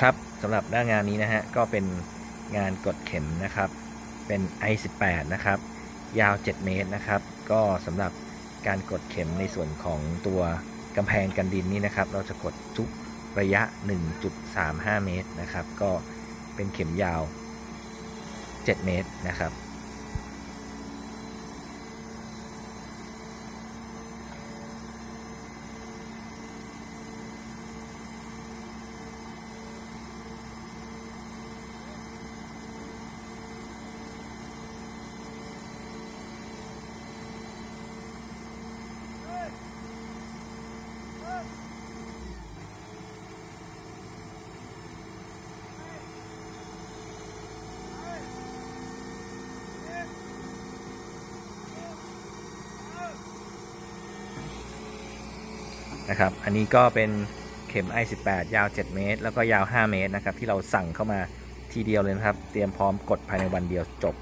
ครับสำหรับหน้างานนี้นะฮะก็เป็นงานกดเข็มนะครับเป็น i18 นะครับยาว 7 เมตรนะครับ ก็สำหรับการกดเข็มในส่วนของตัวกำแพงกันดินนี่นะครับ เราจะกดทุกระยะ 1.35 เมตรนะครับ ก็เป็นเข็มยาว 7 เมตรนะครับ นะครับ อันนี้ก็เป็นเข็ม i18 ยาว 7 เมตร แล้วก็ยาว 5 เมตรนะครับ ที่เราสั่งเข้ามาทีเดียวเลยนะครับ เตรียมพร้อมกดภายในวันเดียวจบ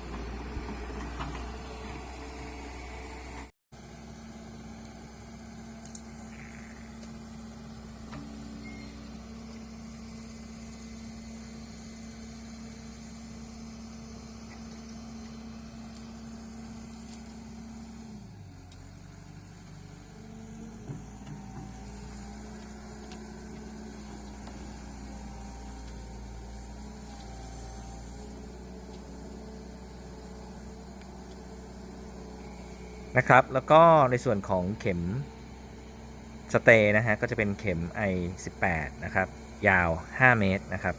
นะครับ แล้วก็ในส่วนของเข็มสเตย์นะฮะก็จะเป็นเข็ม i18 นะครับยาว 5 เมตรนะครับ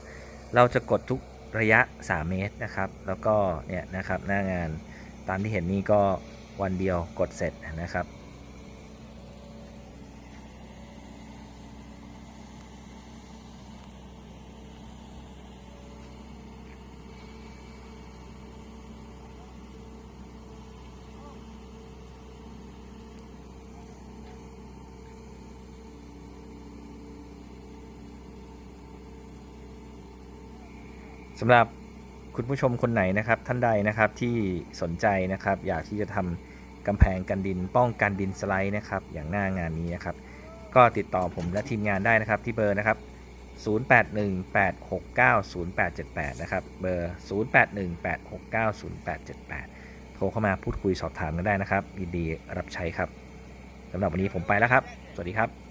เราจะกดทุกระยะ 3 เมตรนะครับ แล้วก็เนี่ยนะครับหน้างานตามที่เห็นนี่ก็วันเดียวกดเสร็จนะครับ สำหรับคุณผู้ชมคนไหนนะครับท่านใดนะครับที่สนใจนะครับอยากที่จะทำกำแพงกันดินป้องกันดินสไลด์นะครับอย่างหน้างานนี้นะครับ ก็ติดต่อผมและทีมงานได้นะครับที่เบอร์นะครับ 0818690878 นะครับเบอร์ 0818690878 โทรเข้ามาพูดคุยสอบถามกันได้นะครับยินดีรับใช้ครับสำหรับวันนี้ผมไปแล้วครับ สวัสดีครับ